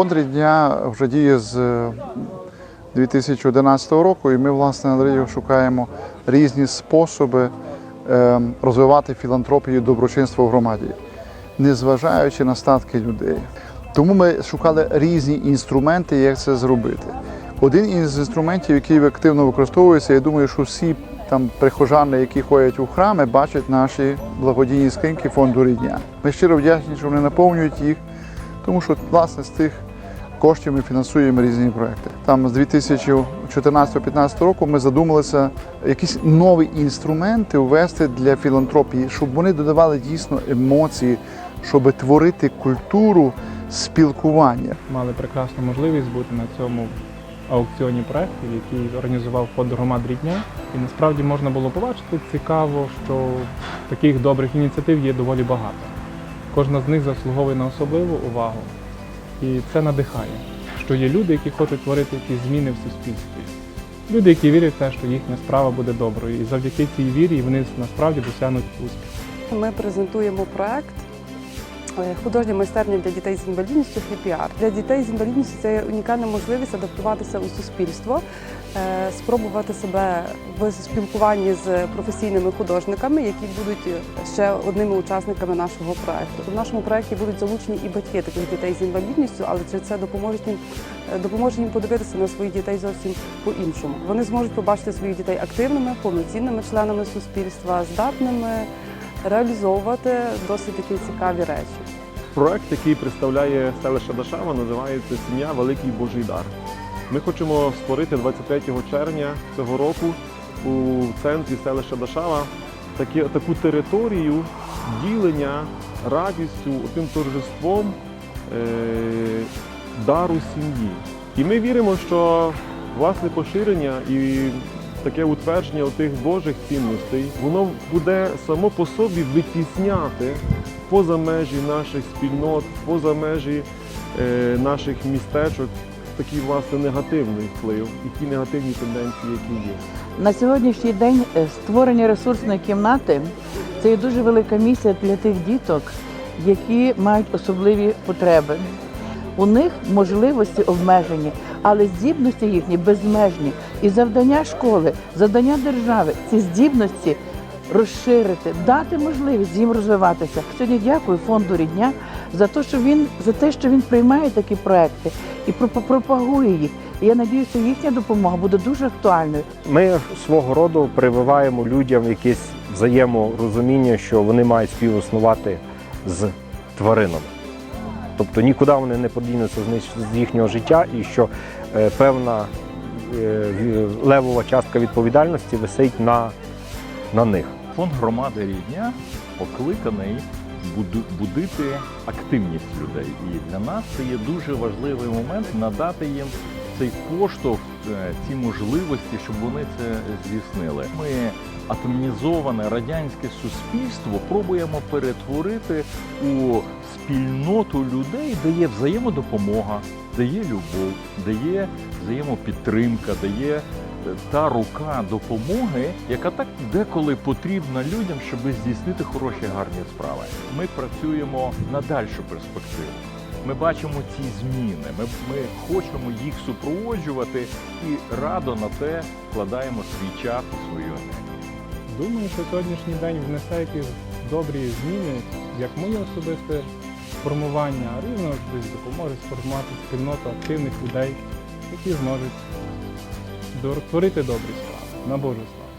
Фонд рідня вже діє з е, 2011 року, і ми, власне, Андрію, шукаємо різні способи е, розвивати філантропію і доброчинство в громаді, незважаючи на статки людей. Тому ми шукали різні інструменти, як це зробити. Один із інструментів, який активно використовується, я думаю, що всі там прихожани, які ходять у храми, бачать наші благодійні скриньки фонду рідня. Ми щиро вдячні, що вони наповнюють їх, тому що власне з тих коштів ми фінансуємо різні проекти. Там з 2014-2015 року ми задумалися якісь нові інструменти ввести для філантропії, щоб вони додавали дійсно емоції, щоб творити культуру спілкування. мали прекрасну можливість бути на цьому аукціоні проєктів, який організував фонд громад рідня. І насправді можна було побачити цікаво, що таких добрих ініціатив є доволі багато. Кожна з них заслуговує на особливу увагу. І це надихає, що є люди, які хочуть творити якісь зміни в суспільстві. Люди, які вірять в те, що їхня справа буде доброю. І завдяки цій вірі вони насправді досягнуть успіху. Ми презентуємо проект е, художня майстерня для дітей з інвалідністю «Фліпіар». Для дітей з інвалідністю це унікальна можливість адаптуватися у суспільство, спробувати себе в спілкуванні з професійними художниками, які будуть ще одними учасниками нашого проекту. В нашому проекті будуть залучені і батьки таких дітей з інвалідністю, але це допоможе їм е, допоможе їм подивитися на своїх дітей зовсім по-іншому. Вони зможуть побачити своїх дітей активними, повноцінними членами суспільства, здатними реалізовувати досить такі цікаві речі. Проект, який представляє селище Дашава, називається Сім'я Великий Божий дар. Ми хочемо створити 23 червня цього року у центрі селища Дашава такі, таку територію ділення радістю, тим торжеством е, дару сім'ї. І ми віримо, що власне поширення і таке утвердження тих Божих цінностей, воно буде само по собі витісняти поза межі наших спільнот, поза межі е, наших містечок такий власне негативний вплив і ті негативні тенденції, які є. На сьогоднішній день е, створення ресурсної кімнати це є дуже велика місія для тих діток, які мають особливі потреби. У них можливості обмежені, але здібності їхні безмежні. І завдання школи, завдання держави ці здібності розширити, дати можливість їм розвиватися. Сьогодні дякую фонду рідня за те, що він за те, що він приймає такі проекти і пропа- пропагує їх. І я надіюся, їхня допомога буде дуже актуальною. Ми свого роду прививаємо людям якесь взаєморозуміння, що вони мають співіснувати з тваринами. Тобто нікуди вони не подінуться з їхнього життя, і що е, певна е, левова частка відповідальності висить на, на них. Фонд громади рідня покликаний будити активність людей. І для нас це є дуже важливий момент надати їм цей поштовх, е, ці можливості, щоб вони це здійснили. Ми атомізоване радянське суспільство пробуємо перетворити у спільноту людей, де є взаємодопомога, де є любов, де є взаємопідтримка, де є та рука допомоги, яка так деколи потрібна людям, щоб здійснити хороші гарні справи. Ми працюємо на дальшу перспективу. Ми бачимо ці зміни. Ми, ми хочемо їх супроводжувати і радо на те вкладаємо свій час і свою енергію. Думаю, що сьогоднішній день внесе якісь добрі зміни, як моє особисте формування, а рівно допоможе сформувати спільноту активних людей, які зможуть творити добрі справи на Божу славу.